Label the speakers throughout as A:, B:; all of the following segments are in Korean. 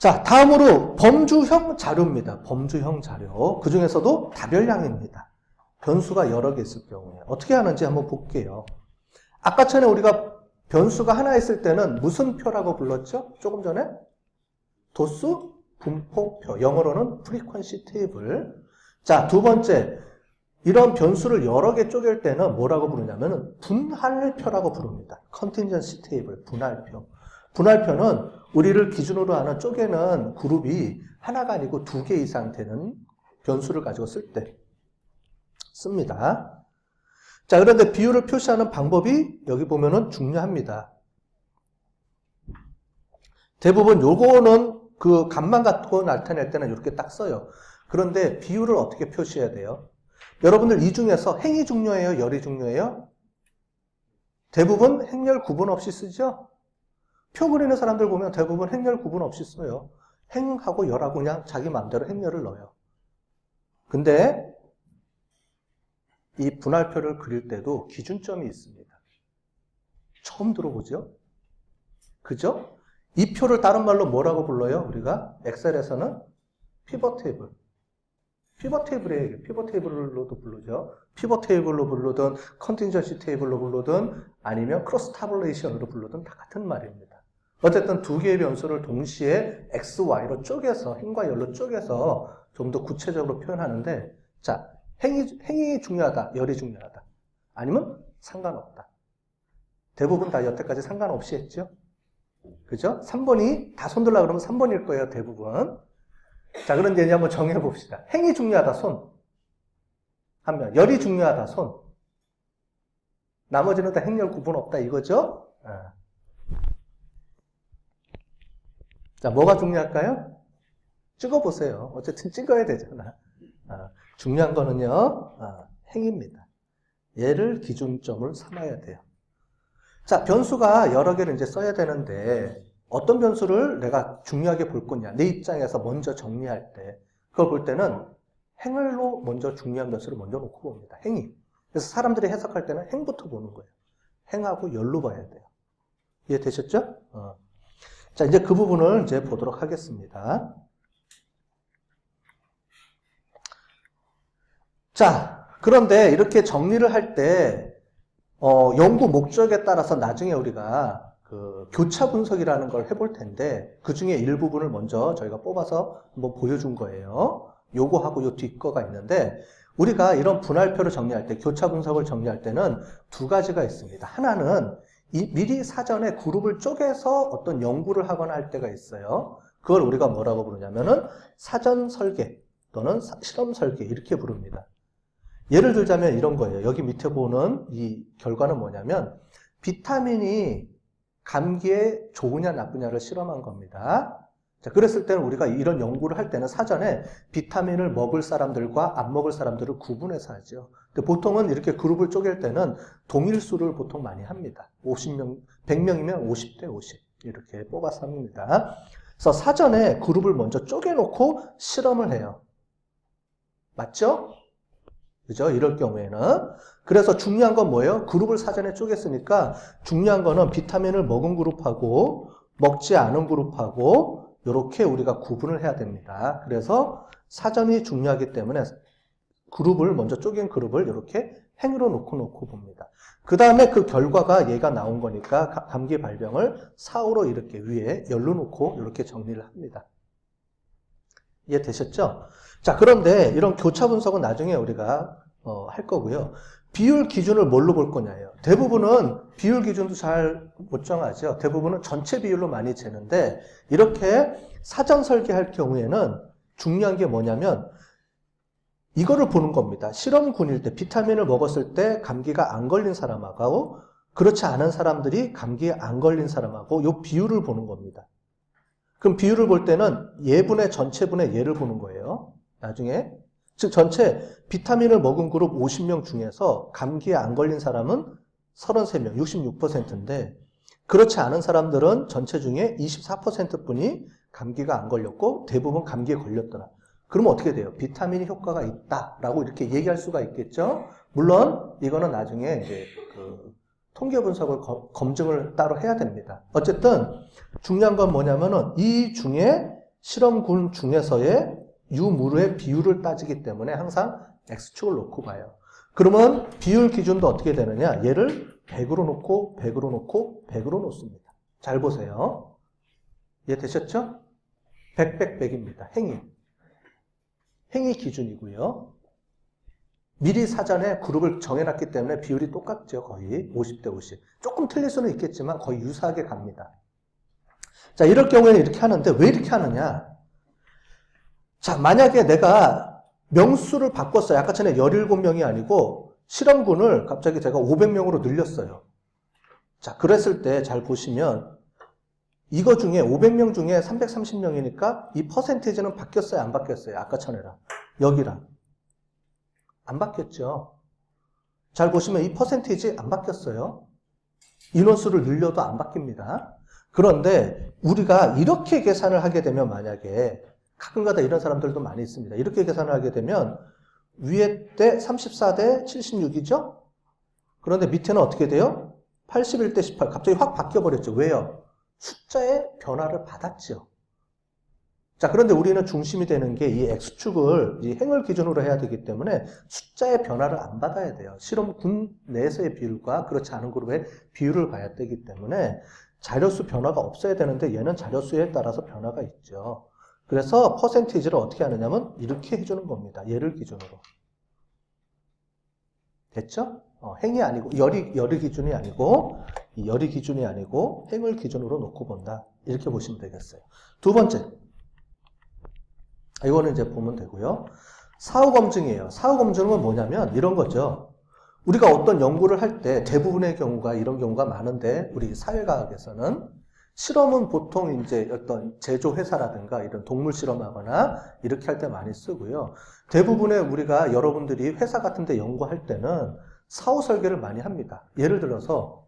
A: 자, 다음으로 범주형 자료입니다. 범주형 자료. 그 중에서도 다별량입니다. 변수가 여러 개 있을 경우에 어떻게 하는지 한번 볼게요. 아까 전에 우리가 변수가 하나 있을 때는 무슨 표라고 불렀죠? 조금 전에 도수 분포표. 영어로는 frequency table. 자, 두 번째. 이런 변수를 여러 개 쪼갤 때는 뭐라고 부르냐면 분할표라고 부릅니다. contingency table, 분할표. 분할표는 우리를 기준으로 하는 쪼개는 그룹이 하나가 아니고 두 개 이상 되는 변수를 가지고 쓸 때 씁니다. 자, 그런데 비율을 표시하는 방법이 여기 보면은 중요합니다. 대부분 요거는 그 값만 갖고 나타낼 때는 이렇게 딱 써요. 그런데 비율을 어떻게 표시해야 돼요? 여러분들 이 중에서 행이 중요해요? 열이 중요해요? 대부분 행렬 구분 없이 쓰죠? 표 그리는 사람들 보면 대부분 행렬 구분 없이 써요. 행하고 열하고 그냥 자기 마음대로 행렬을 넣어요. 근데 이 분할표를 그릴 때도 기준점이 있습니다. 처음 들어보죠? 그죠? 이 표를 다른 말로 뭐라고 불러요? 우리가 엑셀에서는 피벗 테이블. 피벗 테이블에 피벗 테이블로도 부르죠. 피벗 테이블로 부르든 컨틴전시 테이블로 부르든 아니면 크로스 타블레이션으로 부르든 다 같은 말입니다. 어쨌든 두 개의 변수를 동시에 x, y로 쪼개서 행과 열로 쪼개서 좀 더 구체적으로 표현하는데 자 행이 행이 중요하다, 열이 중요하다. 아니면 상관없다. 대부분 다 여태까지 상관없이 했죠. 그죠? 3번이 다 손들라 그러면 3번일 거예요, 대부분. 자, 그런데 이제 한번 정해 봅시다. 행이 중요하다, 손. 한 명. 열이 중요하다, 손. 나머지는 다 행렬 구분 없다, 이거죠? 아. 자, 뭐가 중요할까요? 찍어보세요. 어쨌든 찍어야 되잖아. 아, 중요한 거는요, 아, 행입니다. 얘를 기준점을 삼아야 돼요. 자, 변수가 여러 개를 이제 써야 되는데, 어떤 변수를 내가 중요하게 볼 거냐. 내 입장에서 먼저 정리할 때. 그걸 볼 때는 행을로 먼저 중요한 변수를 먼저 놓고 봅니다. 행이. 그래서 사람들이 해석할 때는 행부터 보는 거예요. 행하고 열로 봐야 돼요. 이해되셨죠? 어. 자, 이제 그 부분을 이제 보도록 하겠습니다. 자, 그런데 이렇게 정리를 할 때, 어, 연구 목적에 따라서 나중에 우리가 그 교차 분석이라는 걸 해볼 텐데 그 중에 일부분을 먼저 저희가 뽑아서 한번 보여준 거예요. 요거하고 요 뒷거가 있는데 우리가 이런 분할표를 정리할 때 교차 분석을 정리할 때는 두 가지가 있습니다. 하나는 이 미리 사전에 그룹을 쪼개서 어떤 연구를 하거나 할 때가 있어요. 그걸 우리가 뭐라고 부르냐면은 사전 설계 또는 실험 설계 이렇게 부릅니다. 예를 들자면 이런 거예요. 여기 밑에 보는 이 결과는 뭐냐면 비타민이 감기에 좋으냐 나쁘냐를 실험한 겁니다. 자, 그랬을 때는 우리가 이런 연구를 할 때는 사전에 비타민을 먹을 사람들과 안 먹을 사람들을 구분해서 하죠. 근데 보통은 이렇게 그룹을 쪼갤 때는 동일 수를 보통 많이 합니다. 50명, 100명이면 50대 50 이렇게 뽑아서 합니다. 그래서 사전에 그룹을 먼저 쪼개놓고 실험을 해요. 맞죠? 그죠? 이럴 경우에는. 그래서 중요한 건 뭐예요? 그룹을 사전에 쪼갰으니까 중요한 거는 비타민을 먹은 그룹하고 먹지 않은 그룹하고 이렇게 우리가 구분을 해야 됩니다. 그래서 사전이 중요하기 때문에 그룹을 먼저 쪼갠 그룹을 이렇게 행으로 놓고 놓고 봅니다. 그 다음에 그 결과가 얘가 나온 거니까 감기 발병을 4호로 이렇게 위에 열로 놓고 이렇게 정리를 합니다. 이해되셨죠? 자, 그런데 이런 교차 분석은 나중에 우리가 어, 할 거고요. 비율 기준을 뭘로 볼 거냐예요. 대부분은 비율 기준도 잘 못 정하죠. 대부분은 전체 비율로 많이 재는데 이렇게 사전 설계할 경우에는 중요한 게 뭐냐면 이거를 보는 겁니다. 실험군일 때 비타민을 먹었을 때 감기가 안 걸린 사람하고 그렇지 않은 사람들이 감기에 안 걸린 사람하고 이 비율을 보는 겁니다. 그럼 비율을 볼 때는 예분의 전체분의 예를 보는 거예요. 나중에 즉 전체 비타민을 먹은 그룹 50명 중에서 감기에 안 걸린 사람은 33명, 66%인데 그렇지 않은 사람들은 전체 중에 24%뿐이 감기가 안 걸렸고 대부분 감기에 걸렸더라. 그러면 어떻게 돼요? 비타민이 효과가 있다라고 이렇게 얘기할 수가 있겠죠. 물론 이거는 나중에 이제 그 통계 분석을 검증을 따로 해야 됩니다. 어쨌든 중요한 건 뭐냐면은 이 중에 실험군 중에서의 유무르의 비율을 따지기 때문에 항상 x축을 놓고 봐요. 그러면 비율 기준도 어떻게 되느냐? 얘를 100으로 놓고 100으로 놓고 100으로 놓습니다. 잘 보세요. 이해 되셨죠? 100, 100, 100입니다. 행위. 행위 기준이고요. 미리 사전에 그룹을 정해놨기 때문에 비율이 똑같죠. 거의 50대 50. 조금 틀릴 수는 있겠지만 거의 유사하게 갑니다. 자, 이럴 경우에는 이렇게 하는데 왜 이렇게 하느냐? 자, 만약에 내가 명수를 바꿨어요. 아까 전에 17명이 아니고 실험군을 갑자기 제가 500명으로 늘렸어요. 자, 그랬을 때 잘 보시면 이거 중에 500명 중에 330명이니까 이 퍼센테이지는 바뀌었어요? 안 바뀌었어요? 아까 전에랑. 여기랑. 안 바뀌었죠. 잘 보시면 이 퍼센테이지 안 바뀌었어요. 인원수를 늘려도 안 바뀝니다. 그런데 우리가 이렇게 계산을 하게 되면 만약에 가끔가다 이런 사람들도 많이 있습니다. 이렇게 계산을 하게 되면 위에 때 34대 76이죠? 그런데 밑에는 어떻게 돼요? 81대 18. 갑자기 확 바뀌어버렸죠. 왜요? 숫자의 변화를 받았죠. 자, 그런데 우리는 중심이 되는 게 이 X축을, 이 행을 기준으로 해야 되기 때문에 숫자의 변화를 안 받아야 돼요. 실험 군 내에서의 비율과 그렇지 않은 그룹의 비율을 봐야 되기 때문에 자료수 변화가 없어야 되는데 얘는 자료수에 따라서 변화가 있죠. 그래서 퍼센티지를 어떻게 하느냐면 이렇게 해주는 겁니다. 얘를 기준으로. 됐죠? 어, 행이 아니고 열이 열이 기준이 아니고 열이 기준이 아니고 행을 기준으로 놓고 본다. 이렇게 보시면 되겠어요. 두 번째. 이거는 이제 보면 되고요. 사후 검증이에요. 사후 검증은 뭐냐면 이런 거죠. 우리가 어떤 연구를 할 때 대부분의 경우가 이런 경우가 많은데 우리 사회과학에서는 실험은 보통 이제 어떤 제조 회사라든가 이런 동물 실험하거나 이렇게 할 때 많이 쓰고요. 대부분의 우리가 여러분들이 회사 같은 데 연구할 때는 사후 설계를 많이 합니다. 예를 들어서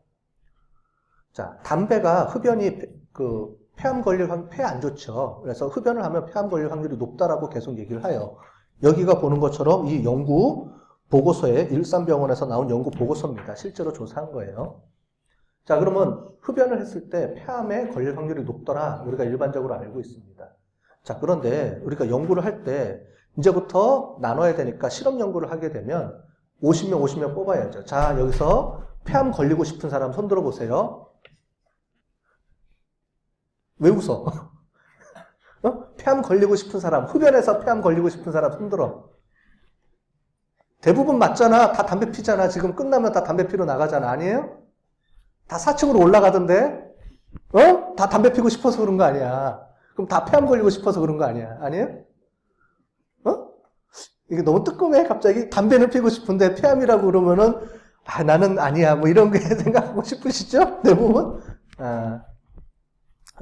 A: 자, 담배가 흡연이 그 폐암 걸릴 확률 폐안 좋죠. 그래서 흡연을 하면 폐암 걸릴 확률이 높다라고 계속 얘기를 해요. 여기가 보는 것처럼 이 연구 보고서에 일산병원에서 나온 연구 보고서입니다. 실제로 조사한 거예요. 자, 그러면 흡연을 했을 때 폐암에 걸릴 확률이 높더라. 우리가 일반적으로 알고 있습니다. 자, 그런데 우리가 연구를 할 때 이제부터 나눠야 되니까 실험 연구를 하게 되면 50명, 50명 뽑아야죠. 자, 여기서 폐암 걸리고 싶은 사람 손 들어보세요. 왜 웃어? 어? 폐암 걸리고 싶은 사람, 흡연해서 폐암 걸리고 싶은 사람 손 들어. 대부분 맞잖아. 다 담배 피잖아. 지금 끝나면 다 담배 피러 나가잖아. 아니에요? 다 4층으로 올라가던데? 어? 다 담배 피고 싶어서 그런 거 아니야. 그럼 다 폐암 걸리고 싶어서 그런 거 아니야. 아니에요? 어? 이게 너무 뜨끔해. 갑자기 담배는 피고 싶은데 폐암이라고 그러면은 아, 나는 아니야. 뭐 이런 게 생각하고 싶으시죠? 대부분? 아.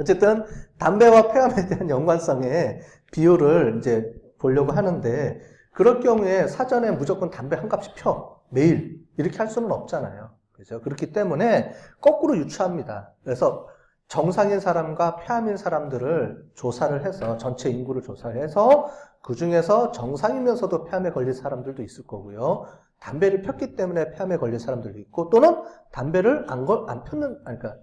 A: 어쨌든 담배와 폐암에 대한 연관성의 비율을 이제 보려고 하는데 그럴 경우에 사전에 무조건 담배 한 값이 펴. 매일. 이렇게 할 수는 없잖아요. 그죠? 그렇기 때문에 거꾸로 유추합니다. 그래서 정상인 사람과 폐암인 사람들을 조사를 해서 전체 인구를 조사해서 그 중에서 정상이면서도 폐암에 걸린 사람들도 있을 거고요. 담배를 폈기 때문에 폐암에 걸린 사람들도 있고 또는 담배를 안, 걸, 안 폈는 아니 그러니까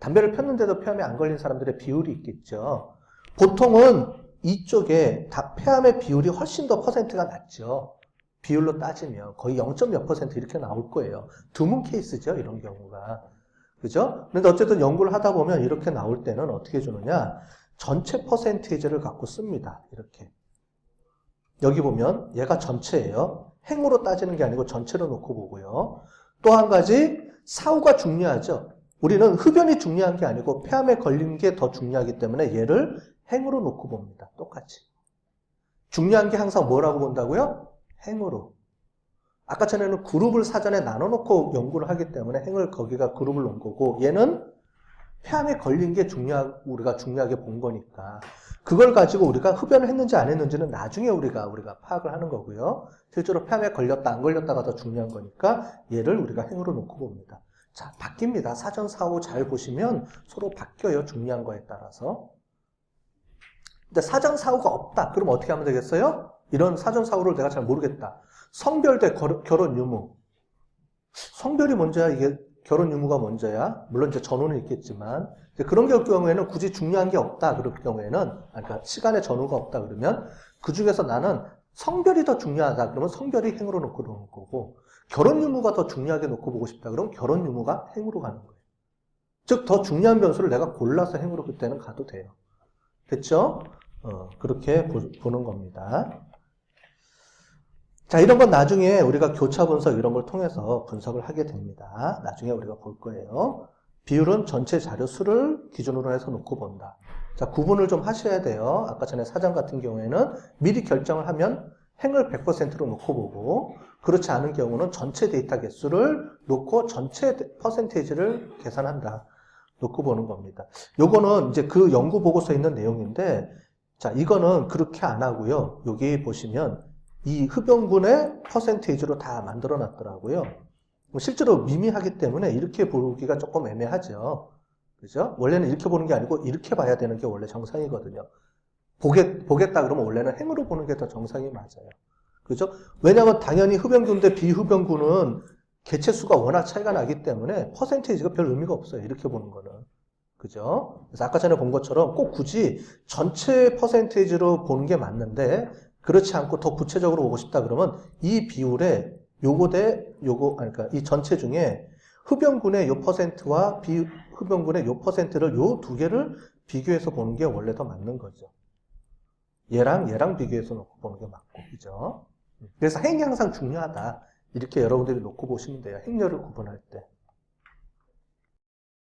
A: 담배를 폈는데도 폐암에 안 걸린 사람들의 비율이 있겠죠. 보통은 이쪽에 다 폐암의 비율이 훨씬 더 퍼센트가 낮죠. 비율로 따지면 거의 0.몇 퍼센트 이렇게 나올 거예요. 드문 케이스죠, 이런 경우가. 그죠? 근데 어쨌든 연구를 하다 보면 이렇게 나올 때는 어떻게 주느냐? 전체 퍼센테이지를 갖고 씁니다. 이렇게. 여기 보면 얘가 전체예요. 행으로 따지는 게 아니고 전체로 놓고 보고요. 또 한 가지 사후가 중요하죠. 우리는 흡연이 중요한 게 아니고 폐암에 걸린 게 더 중요하기 때문에 얘를 행으로 놓고 봅니다. 똑같이. 중요한 게 항상 뭐라고 본다고요? 행으로. 아까 전에는 그룹을 사전에 나눠놓고 연구를 하기 때문에 행을 거기가 그룹을 놓은 거고 얘는 폐암에 걸린 게 중요하고 우리가 중요하게 본 거니까 그걸 가지고 우리가 흡연을 했는지 안 했는지는 나중에 우리가 우리가 파악을 하는 거고요. 실제로 폐암에 걸렸다 안 걸렸다가 더 중요한 거니까 얘를 우리가 행으로 놓고 봅니다. 자, 바뀝니다. 사전 사후 잘 보시면 서로 바뀌어요. 중요한 거에 따라서. 근데 사전 사후가 없다. 그럼 어떻게 하면 되겠어요? 이런 사전 사후를 내가 잘 모르겠다. 성별 대 결혼 유무. 성별이 먼저야 이게 결혼 유무가 먼저야. 물론 이제 전후는 있겠지만 이제 그런 경우에는 굳이 중요한 게 없다. 그럴 경우에는 아, 그러니까 시간의 전후가 없다 그러면 그 중에서 나는 성별이 더 중요하다. 그러면 성별이 행으로 놓고 보는 거고 결혼 유무가 더 중요하게 놓고 보고 싶다. 그러면 결혼 유무가 행으로 가는 거예요. 즉 더 중요한 변수를 내가 골라서 행으로 그때는 가도 돼요. 됐죠? 어, 그렇게 보, 보는 겁니다. 자, 이런 건 나중에 우리가 교차 분석 이런 걸 통해서 분석을 하게 됩니다. 나중에 우리가 볼 거예요. 비율은 전체 자료 수를 기준으로 해서 놓고 본다. 자, 구분을 좀 하셔야 돼요. 아까 전에 사전 같은 경우에는 미리 결정을 하면 행을 100%로 놓고 보고 그렇지 않은 경우는 전체 데이터 개수를 놓고 전체 퍼센테이지를 계산한다. 놓고 보는 겁니다. 요거는 이제 그 연구 보고서에 있는 내용인데 자, 이거는 그렇게 안 하고요. 여기 보시면 이 흡연군의 퍼센테이지로 다 만들어 놨더라고요. 뭐 실제로 미미하기 때문에 이렇게 보기가 조금 애매하죠. 그죠? 원래는 이렇게 보는 게 아니고 이렇게 봐야 되는 게 원래 정상이거든요. 보겠, 보겠다 그러면 원래는 행으로 보는 게 더 정상이 맞아요. 그죠? 왜냐하면 당연히 흡연군 대 비흡연군은 개체수가 워낙 차이가 나기 때문에 퍼센테이지가 별 의미가 없어요. 이렇게 보는 거는. 그죠? 그래서 아까 전에 본 것처럼 꼭 굳이 전체 퍼센테이지로 보는 게 맞는데 그렇지 않고 더 구체적으로 보고 싶다 그러면 이 비율에 요거 대 요거 아니 그러니까 이 전체 중에 흡연군의 요 퍼센트와 비흡연군의 요 퍼센트를 요 두 개를 비교해서 보는 게 원래 더 맞는 거죠. 얘랑 얘랑 비교해서 놓고 보는 게 맞고 그죠? 그래서 행이 항상 중요하다. 이렇게 여러분들이 놓고 보시면 돼요. 행렬을 구분할 때.